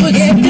forget.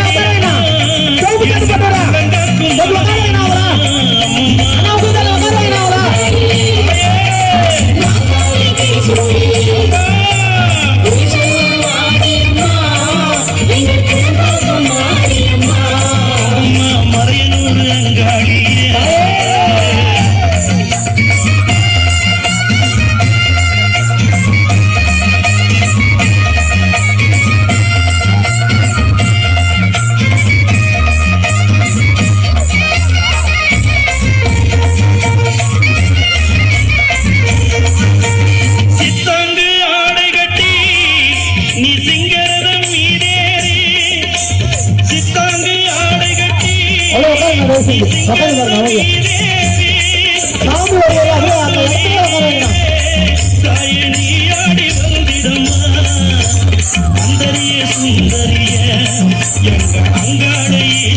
பேசுது பக்கம் பாருங்க அழகிய நாம ஒரு அவ்வளோ அந்த சுந்தரிய அங்காடையே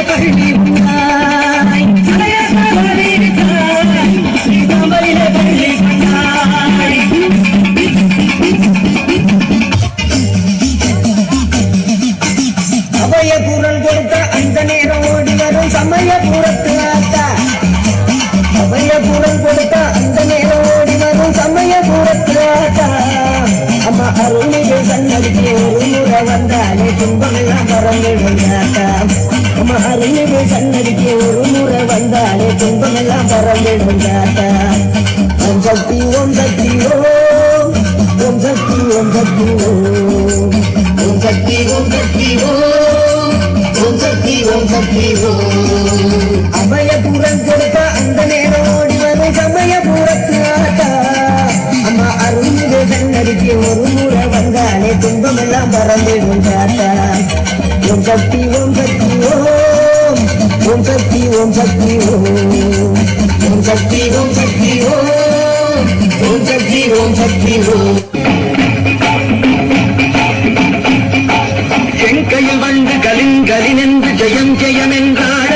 பழனி உண்டாய் அபய குரல் கொடுத்த அந்த நேரம் ஓடி வரும் சமய புறத்து ஆத்தா அபய குரல் கொடுத்த அந்த நேரம் ஓடி வரும் சமய புறத்து ஆத்தா அம்மா அருளிகை கண்ணடிக்கு ஒரு முறை வந்தாலே துன்பமெல்லாம் பறந்து வந்தாத்தா அம்மா கண்ணிலே கண்ணடிக்க ஒரு முறை வந்தாலே துன்பமெல்லாம் பறந்துடும் தாத்தா ஓம் சக்தி ஓம் சக்தி ஓம் ஓம் சக்தி ஓம் சக்தி ஓம் ஓம் சக்தி ஓம் சக்தி ஓம் ஓம் சக்தி ஓம் சக்தி ஓம் அபயபுரம் கொடுத்த அந்த நேரம் ஓடி வரும் சமயபுரத்து ஆத்தா அம்மா அருள்மிகு கண்ணடிக்கு ஒரு முறை வந்தாலே துன்பமெல்லாம் பறந்துடும் தாத்தா ஓம் சக்தி ஓம் சக்தி ஓம் சக்தி ஓம் சக்தி ஓம் சக்தி ஓம் ஓம் சக்தி ஓம் சக்தி ஓம் செங்கையில் வந்து கலிங்கலின் என்று ஜெயம் ஜெயம் என்றார்